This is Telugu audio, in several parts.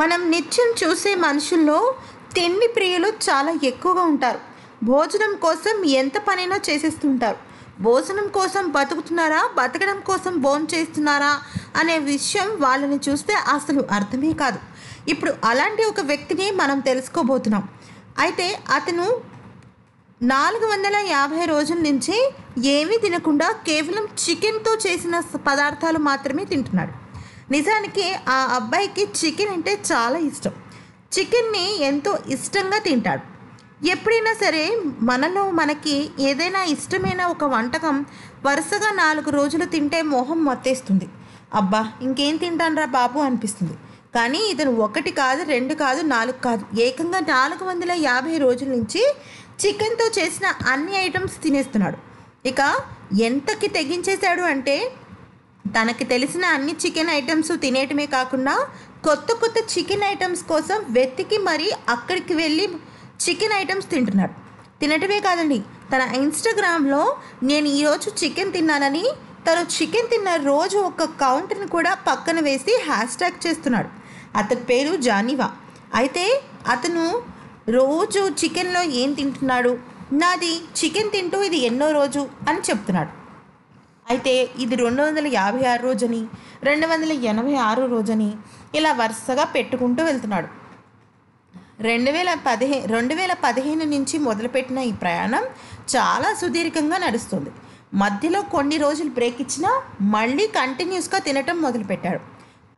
మనం నిత్యం చూసే మనుషుల్లో తిండి ప్రియులు చాలా ఎక్కువగా ఉంటారు. భోజనం కోసం ఎంత పనైనా చేసేస్తుంటారు. భోజనం కోసం బతుకుతున్నారా? బతకడం కోసం భోజనం చేస్తున్నారా? అనే విషయం వాళ్ళని చూస్తే అసలు అర్థమే కాదు. ఇప్పుడు అలాంటి ఒక వ్యక్తిని మనం తెలుసుకోబోతున్నాం. అయితే అతను నాలుగు వందల యాభై రోజుల నుంచి ఏమీ తినకుండా కేవలం చికెన్తో చేసిన పదార్థాలు మాత్రమే తింటున్నాడు. నిజానికి ఆ అబ్బాయికి చికెన్ అంటే చాలా ఇష్టం. చికెన్ని ఎంతో ఇష్టంగా తింటాడు. ఎప్పుడైనా సరే మనలో మనకి ఏదైనా ఇష్టమైన ఒక వంటకం వరుసగా నాలుగు రోజులు తింటే మొహం మొత్తేస్తుంది. అబ్బా ఇంకేం తింటానరా బాబు అనిపిస్తుంది. కానీ ఇతను ఒకటి కాదు రెండు కాదు నాలుగు కాదు. ఏకంగా నాలుగు వందల యాభై రోజుల నుంచి చికెన్తో చేసిన అన్ని ఐటమ్స్ తినేస్తున్నాడు. ఇక ఎంతకి తెగించేశాడు అంటే తనకి తెలిసిన అన్ని చికెన్ ఐటమ్స్ తినేయటమే కాకుండా కొత్త కొత్త చికెన్ ఐటమ్స్ కోసం వెతికి మరీ అక్కడికి వెళ్ళి చికెన్ ఐటమ్స్ తింటున్నాడు. తినటమే కాదండి తన ఇన్స్టాగ్రామ్లో నేను ఈరోజు చికెన్ తిన్నానని తను చికెన్ తిన్న రోజు ఒక కౌంటర్ని కూడా పక్కన వేసి హ్యాష్ ట్యాగ్ చేస్తున్నాడు. అతని పేరు జానివా. అయితే అతను రోజు చికెన్లో ఏం తింటున్నాడు? నాది చికెన్ తింటూ ఇది ఎన్నో రోజు అని చెప్తున్నాడు. అయితే ఇది రెండు వందల యాభై ఆరు రోజని రెండు వందల ఎనభై ఆరు రోజని ఇలా వరుసగా పెట్టుకుంటూ వెళ్తున్నాడు. రెండు వేల పదిహే రెండు వేల పదిహేను నుంచి మొదలుపెట్టిన ఈ ప్రయాణం చాలా సుదీర్ఘంగా నడుస్తుంది. మధ్యలో కొన్ని రోజులు బ్రేక్ ఇచ్చినా మళ్ళీ కంటిన్యూస్గా తినటం మొదలుపెట్టాడు.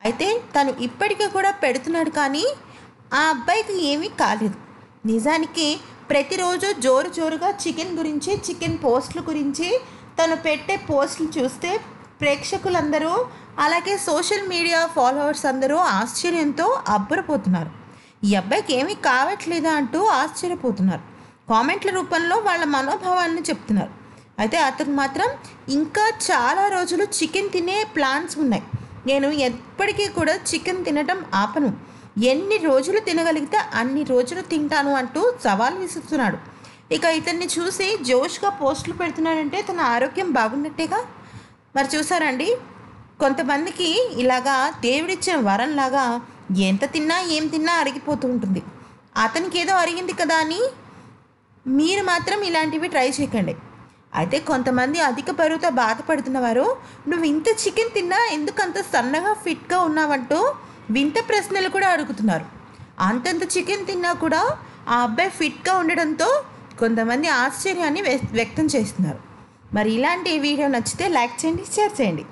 అయితే తను ఇప్పటికీ కూడా పెడుతున్నాడు కానీ ఆ అబ్బాయికి ఏమీ కాలేదు. నిజానికి ప్రతిరోజు జోరు జోరుగా చికెన్ గురించి చికెన్ పోస్టుల గురించి తను పెట్టే పోస్టులు చూస్తే ప్రేక్షకులందరూ అలాగే సోషల్ మీడియా ఫాలోవర్స్ అందరూ ఆశ్చర్యంతో అబ్బురపోతున్నారు. ఈ అబ్బాయికి ఏమీ కావట్లేదా అంటూ ఆశ్చర్యపోతున్నారు. కామెంట్ల రూపంలో వాళ్ళ మనోభావాలను చెప్తున్నారు. అయితే అతను మాత్రం ఇంకా చాలా రోజులు చికెన్ తినే ప్లాన్స్ ఉన్నాయి. నేను ఎప్పటికీ కూడా చికెన్ తినటం ఆపను. ఎన్ని రోజులు తినగలిగితే అన్ని రోజులు తింటాను అంటూ సవాల్ విసురుతున్నాడు. ఇక ఇతన్ని చూసి జోష్గా పోస్టులు పెడుతున్నాడంటే తన ఆరోగ్యం బాగున్నట్టేగా? మరి చూసారండి కొంతమందికి ఇలాగా దేవుడిచ్చిన వరంలాగా ఎంత తిన్నా ఏం తిన్నా అరిగిపోతూ ఉంటుంది. అతనికి ఏదో అరిగింది కదా అని మీరు మాత్రం ఇలాంటివి ట్రై చేయకండి. అయితే కొంతమంది అధిక బరువుతో బాధపడుతున్నవారు నువ్వు ఇంత చికెన్ తిన్నా ఎందుకంత సన్నగా ఫిట్గా ఉన్నావంటూ వింత ప్రశ్నలు కూడా అడుగుతున్నారు. అంతంత చికెన్ తిన్నా కూడా ఆ అబ్బాయి ఫిట్గా ఉండడంతో కొంతమంది ఆశ్చర్యాన్ని వ్యక్తం చేస్తున్నారు. మరి ఇలాంటి వీడియో నచ్చితే లైక్ చేయండి షేర్ చేయండి.